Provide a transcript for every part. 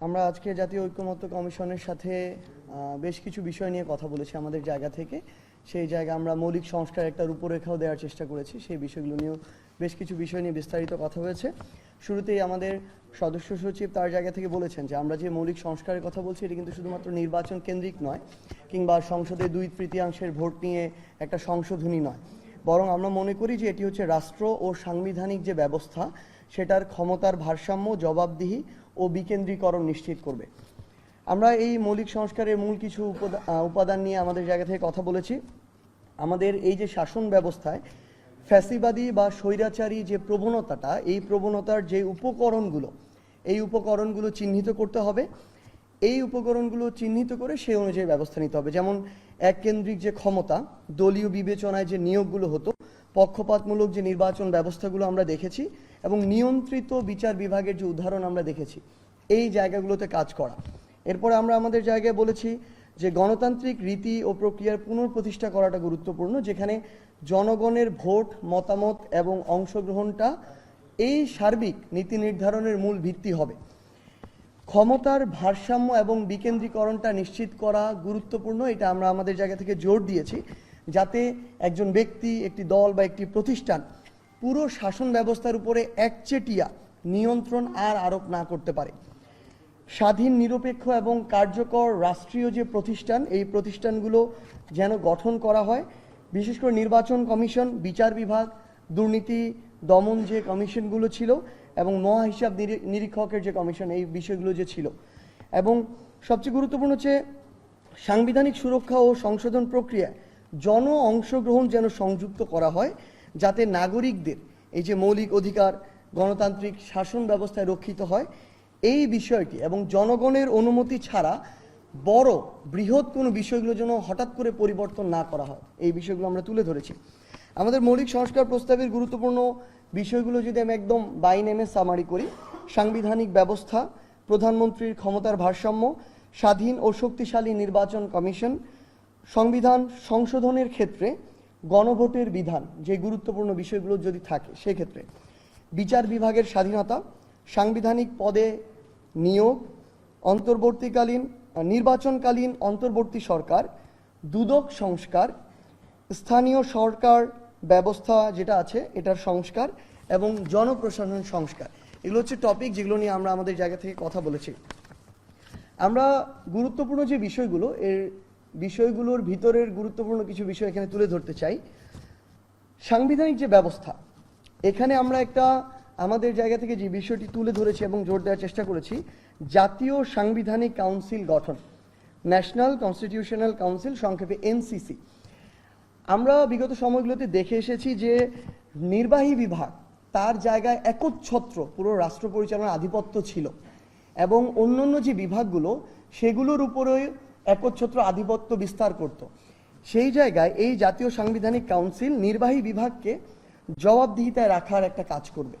আমরা আজকে জাতীয় ঐক্যমত্য কমিশনের সাথে বেশ কিছু বিষয় নিয়ে কথা বলেছি আমাদের জায়গা থেকে। সেই জায়গায় আমরা মৌলিক সংস্কার একটা রূপরেখাও দেওয়ার চেষ্টা করেছি, সেই বিষয়গুলো নিয়েও বেশ কিছু বিষয় নিয়ে বিস্তারিত কথা হয়েছে। শুরুতেই আমাদের সদস্য সচিব তার জায়গা থেকে বলেছেন যে, আমরা যে মৌলিক সংস্কারের কথা বলছি, এটি কিন্তু শুধুমাত্র নির্বাচন কেন্দ্রিক নয়, কিংবা সংসদে দুই তৃতীয়াংশের ভোট নিয়ে একটা সংশোধনী নয়। বরং আমরা মনে করি যে, এটি হচ্ছে রাষ্ট্র ও সাংবিধানিক যে ব্যবস্থা, সেটার ক্ষমতার ভারসাম্য, জবাবদিহি ও বিকেন্দ্রীকরণ নিশ্চিত করবে। আমরা এই মৌলিক সংস্কারের মূল কিছু উপদা- উপাদান নিয়ে আমাদের জায়গা থেকে কথা বলেছি। আমাদের এই যে শাসন ব্যবস্থায় ফ্যাসিবাদী বা স্বৈরাচারী যে প্রবণতাটা, এই প্রবণতার যে উপকরণগুলো, এই উপকরণগুলো চিহ্নিত করতে হবে। এই উপকরণগুলো চিহ্নিত করে সেই অনুযায়ী ব্যবস্থা নিতে হবে। যেমন এককেন্দ্রিক যে ক্ষমতা, দলীয় বিবেচনায় যে নিয়োগগুলো হতো, পক্ষপাতমূলক যে নির্বাচন ব্যবস্থাগুলো আমরা দেখেছি এবং নিয়ন্ত্রিত বিচার বিভাগের যে উদাহরণ আমরা দেখেছি, এই জায়গাগুলোতে কাজ করা। এরপরে আমরা আমাদের জায়গায় বলেছি যে গণতান্ত্রিক রীতি ও প্রক্রিয়ার পুনঃপ্রতিষ্ঠা করাটা গুরুত্বপূর্ণ, যেখানে জনগণের ভোট, মতামত এবং অংশগ্রহণটা এই সার্বিক নীতি নির্ধারণের মূল ভিত্তি হবে। ক্ষমতার ভারসাম্য এবং বিকেন্দ্রীকরণটা নিশ্চিত করা গুরুত্বপূর্ণ, এটা আমরা আমাদের জায়গা থেকে জোর দিয়েছি, যাতে একজন ব্যক্তি, একটি দল বা একটি প্রতিষ্ঠান পুরো শাসন ব্যবস্থার উপরে একচেটিয়া নিয়ন্ত্রণ আর আরোপ না করতে পারে। স্বাধীন, নিরপেক্ষ এবং কার্যকর রাষ্ট্রীয় যে প্রতিষ্ঠান, এই প্রতিষ্ঠানগুলো যেন গঠন করা হয়, বিশেষ করে নির্বাচন কমিশন, বিচার বিভাগ, দুর্নীতি দমন যে কমিশনগুলো ছিল এবং মহা হিসাব নিরী- নিরীক্ষকের যে কমিশন, এই বিষয়গুলো যে ছিল। এবং সবচেয়ে গুরুত্বপূর্ণ হচ্ছে সাংবিধানিক সুরক্ষা ও সংশোধন প্রক্রিয়ায় জন অংশগ্রহণ যেন সংযুক্ত করা হয় যাতে নাগরিকদের এই যে মৌলিক অধিকার, গণতান্ত্রিক শাসন ব্যবস্থায় রক্ষিত হয়, এই বিষয়টি এবং জনগণের অনুমতি ছাড়া বড় বৃহৎ কোনো বিষয়গুলো যেন হঠাৎ করে পরিবর্তন না করা হয়, এই বিষয়গুলো আমরা তুলে ধরেছি। আমাদের মৌলিক সংস্কার প্রস্তাবের গুরুত্বপূর্ণ বিষয়গুলো যদি আমি একদম বাই নেমে সামারি করি, সাংবিধানিক ব্যবস্থা, প্রধানমন্ত্রীর ক্ষমতার ভারসাম্য, স্বাধীন ও শক্তিশালী নির্বাচন কমিশন, সংবিধান সংশোধনের ক্ষেত্রে গণভোটের বিধান, যে গুরুত্বপূর্ণ বিষয়গুলো যদি থাকে, সেক্ষেত্রে বিচার বিভাগের স্বাধীনতা, সাংবিধানিক পদে নিয়োগ, অন্তর্বর্তীকালীন নির্বাচনকালীন অন্তর্বর্তী সরকার, দুদক সংস্কার, স্থানীয় সরকার ব্যবস্থা যেটা আছে, এটার সংস্কার এবং জনপ্রশাসন সংস্কার। এগুলো হচ্ছে টপিক যেগুলো নিয়ে আমরা আমাদের জায়গা থেকে কথা বলেছি। আমরা গুরুত্বপূর্ণ যে বিষয়গুলো, এর বিষয়গুলোর ভিতরের গুরুত্বপূর্ণ কিছু বিষয় এখানে তুলে ধরতে চাই। সাংবিধানিক যে ব্যবস্থা, এখানে আমরা একটা আমাদের জায়গা থেকে যে বিষয়টি তুলে ধরেছি এবং জোর দেওয়ার চেষ্টা করেছি, জাতীয় সাংবিধানিক কাউন্সিল গঠন, ন্যাশনাল কনস্টিটিউশনাল কাউন্সিল সংক্ষেপে এনসিসি। আমরা বিগত সময়গুলোতে দেখে এসেছি যে নির্বাহী বিভাগ তার জায়গায় একচ্ছত্র পুরো রাষ্ট্র পরিচালনার আধিপত্য ছিল এবং অন্যান্য যে বিভাগগুলো, সেগুলোর উপরে একচ্ছত্র আধিপত্য বিস্তার করত। সেই জায়গায় এই জাতীয় সাংবিধানিক কাউন্সিল নির্বাহী বিভাগকে জবাবদিহিতায় রাখার একটা কাজ করবে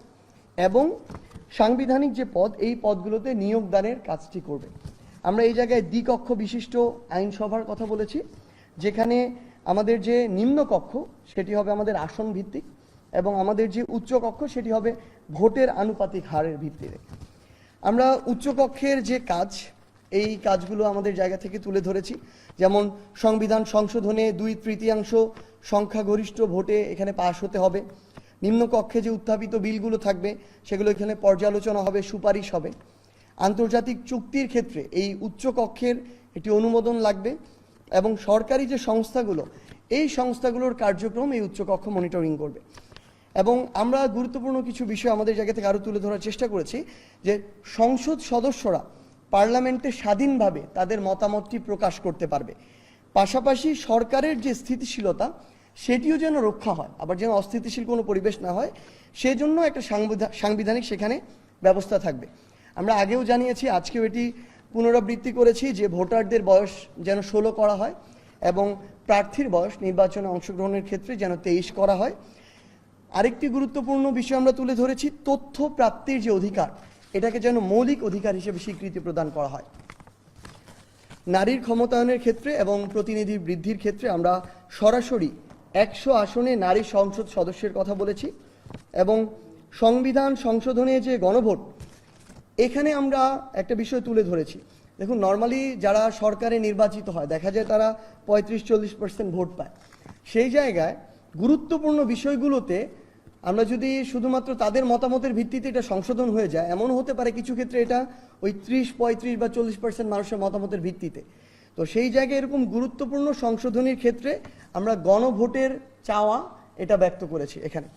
এবং সাংবিধানিক যে পদ, এই পদগুলোতে নিয়োগদানের কাজটি করবে। আমরা এই জায়গায় দ্বিকক্ষ বিশিষ্ট আইনসভার কথা বলেছি, যেখানে আমাদের যে নিম্ন কক্ষ, সেটি হবে আমাদের আসন ভিত্তিক এবং আমাদের যে উচ্চ কক্ষ, সেটি হবে ভোটের আনুপাতিক হারের ভিত্তিতে। আমরা উচ্চকক্ষের যে কাজ এই কাজগুলো আমাদের জায়গা থেকে তুলে ধরেছি। যেমন সংবিধান সংশোধনে দুই তৃতীয়াংশ সংখ্যাগরিষ্ঠ ভোটে এখানে পাশ হতে হবে। নিম্নকক্ষে যে উত্থাপিত বিলগুলো থাকবে, সেগুলো এখানে পর্যালোচনা হবে, সুপারিশ হবে। আন্তর্জাতিক চুক্তির ক্ষেত্রে এই উচ্চকক্ষের একটি অনুমোদন লাগবে এবং সরকারি যে সংস্থাগুলো, এই সংস্থাগুলোর কার্যক্রম এই উচ্চকক্ষ মনিটরিং করবে। এবং আমরা গুরুত্বপূর্ণ কিছু বিষয় আমাদের জায়গা থেকে আরও তুলে ধরার চেষ্টা করেছি যে সংসদ সদস্যরা পার্লামেন্টে স্বাধীনভাবে তাদের মতামতটি প্রকাশ করতে পারবে। পাশাপাশি সরকারের যে স্থিতিশীলতা, সেটিও যেন রক্ষা হয়। আবার যেন অস্থিতিশীল কোনো পরিবেশ না হয়, সেজন্য একটা সাংবিধা- সাংবিধানিক সেখানে ব্যবস্থা থাকবে। আমরা আগেও জানিয়েছি, আজকেও এটি পুনরাবৃত্তি করেছি যে ভোটারদের বয়স যেন ষোলো করা হয় এবং প্রার্থীর বয়স নির্বাচনে অংশগ্রহণের ক্ষেত্রে যেন তেইশ করা হয়। আরেকটি গুরুত্বপূর্ণ বিষয় আমরা তুলে ধরেছি তথ্য প্রাপ্তির যে অধিকার এটাকে যেন মৌলিক অধিকার হিসেবে স্বীকৃতি প্রদান করা হয়। নারীর ক্ষমতায়নের ক্ষেত্রে এবং প্রতিনিধি বৃদ্ধির ক্ষেত্রে আমরা সরাসরি একশো আসনে নারী সংসদ সদস্যের কথা বলেছি এবং সংবিধান সংশোধনে যে গণভোট, এখানে আমরা একটা বিষয় তুলে ধরেছি। দেখুন নর্মালি যারা সরকারে নির্বাচিত হয়, দেখা যায় তারা পঁয়ত্রিশ চল্লিশ পার্সেন্ট ভোট পায়। সেই জায়গায় গুরুত্বপূর্ণ বিষয়গুলোতে আমরা যদি শুধুমাত্র তাদের মতামতের ভিত্তিতে এটা সংশোধন হয়ে যায় এমন হতে পারে কিছু ক্ষেত্রে এটা ওই ত্রিশ, পঁয়ত্রিশ বা চল্লিশ পার্সেন্ট মানুষের মতামতের ভিত্তিতে। তো সেই জায়গায় এরকম গুরুত্বপূর্ণ সংশোধনীর ক্ষেত্রে আমরা গণভোটের চাওয়া এটা ব্যক্ত করেছি এখানে।